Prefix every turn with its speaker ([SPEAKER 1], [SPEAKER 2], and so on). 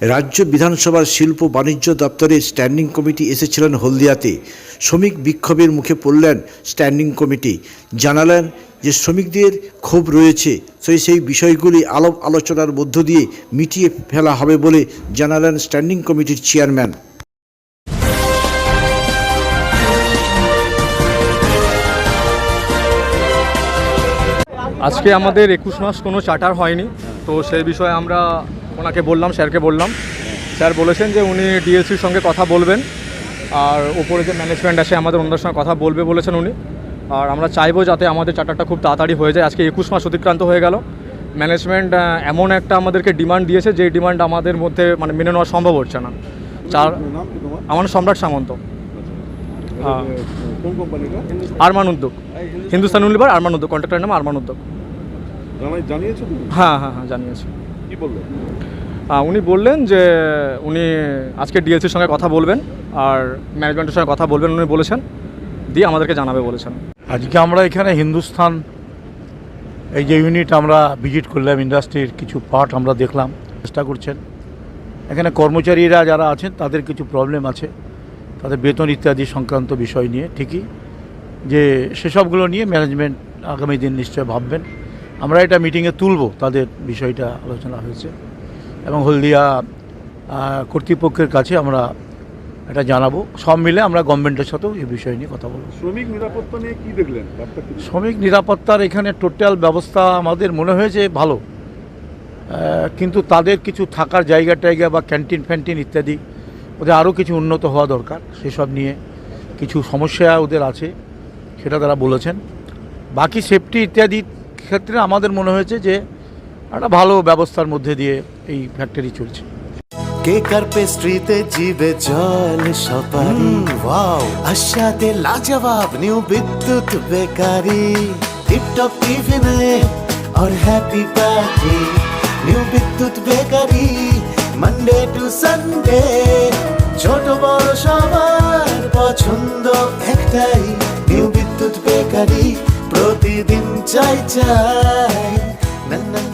[SPEAKER 1] রাজ্য বিধানসভার শিল্প বাণিজ্য দপ্তরের স্ট্যান্ডিং কমিটি এসেছিলেন হলদিয়াতে। শ্রমিক বিক্ষোভের মুখে পড়লেন স্ট্যান্ডিং কমিটি। জানালেন যে শ্রমিকদের ক্ষোভ রয়েছে, সেই সেই বিষয়গুলি আলাপ আলোচনার মধ্য দিয়ে মিটিয়ে ফেলা হবে বলে জানালেন স্ট্যান্ডিং কমিটির চেয়ারম্যান।
[SPEAKER 2] আজকে আমাদের একুশ মাস কোনো চার্টার হয়নি, তো সেই বিষয়ে আমরা ওনাকে বললাম স্যারকে বললাম। স্যার বলেছেন যে উনি ডিএসসির সঙ্গে কথা বলবেন আর ওপরে যে ম্যানেজমেন্ট আছে আমাদের ওনাদের সঙ্গে কথা বলবে বলেছেন উনি। আর আমরা চাইব যাতে আমাদের চার্টারটা খুব তাড়াতাড়ি হয়ে যায়। আজকে একুশ মাস অতিক্রান্ত হয়ে গেল। ম্যানেজমেন্ট এমন একটা আমাদেরকে ডিমান্ড দিয়েছে যে ডিমান্ড আমাদের মধ্যে মানে মেনে নেওয়া সম্ভব হচ্ছে না। চার
[SPEAKER 3] নাম কি তোমার?
[SPEAKER 2] আমার সম্রাট সামন্ত। হ্যাঁ।
[SPEAKER 3] কোন কোম্পানিটা?
[SPEAKER 2] আরমান উদ্যোগ। হিন্দুস্তান। ইউনিভার আরমান উদ্যোগ। কন্ট্রাক্টরের নাম আরমান উদ্যোগ। হ্যাঁ হ্যাঁ হ্যাঁ জানিয়েছি।
[SPEAKER 3] কি বলল
[SPEAKER 2] আহ, উনি বললেন যে উনি আজকে ডিএলসির সঙ্গে কথা বলবেন আর ম্যানেজমেন্টের সঙ্গে কথা বলবেন উনি বলেছেন দিয়ে আমাদেরকে জানাবে বলেছেন।
[SPEAKER 4] আজকে আমরা এখানে হিন্দুস্থান এই যে ইউনিট আমরা ভিজিট করলাম ইন্ডাস্ট্রির কিছু পার্ট আমরা দেখলাম চেষ্টা করছেন। এখানে কর্মচারীরা যারা আছেন তাদের কিছু প্রবলেম আছে তাদের বেতন ইত্যাদি সংক্রান্ত বিষয় নিয়ে ঠিকই। যে সেসবগুলো নিয়ে ম্যানেজমেন্ট আগামী দিন নিশ্চয় ভাববেন। আমরা এটা মিটিংয়ে তুলব তাদের বিষয়টা আলোচনা হয়েছে। এবং হলদিয়া কর্তৃপক্ষের কাছে আমরা এটা জানাব। সব মিলে আমরা গভর্নমেন্টের সাথেও এই বিষয় নিয়ে কথা বলব।
[SPEAKER 3] শ্রমিক নিরাপত্তা নিয়ে কী দেখলেন?
[SPEAKER 4] শ্রমিক নিরাপত্তার এখানে টোটাল ব্যবস্থা আমাদের মনে হয়েছে ভালো। কিন্তু তাদের কিছু থাকার জায়গা টায়গা বা ক্যান্টিন ফ্যান্টিন ইত্যাদি ওদের আরও কিছু উন্নত হওয়া দরকার। সেসব নিয়ে কিছু সমস্যা ওদের আছে সেটা তারা বলেছেন। বাকি সেফটি ইত্যাদি ক্ষেত্রে আমাদের মনে হয়েছে যে একটা ভালো ব্যবস্থার মধ্যে দিয়ে এই ফ্যাক্টরি চলছে
[SPEAKER 5] কেকার পেস্ট্রিতে জিবে জল সপারি ওয়াও আশাতে লাজবাব নিউ বিদ্যুৎ বেকারি টিপটপ টিফিনে और happy party new Bidyut bakery Monday to Sunday ছোট বড় সবার পছন্দ একটাই নিউ বিদ্যুৎ বেকারি ใจนั้น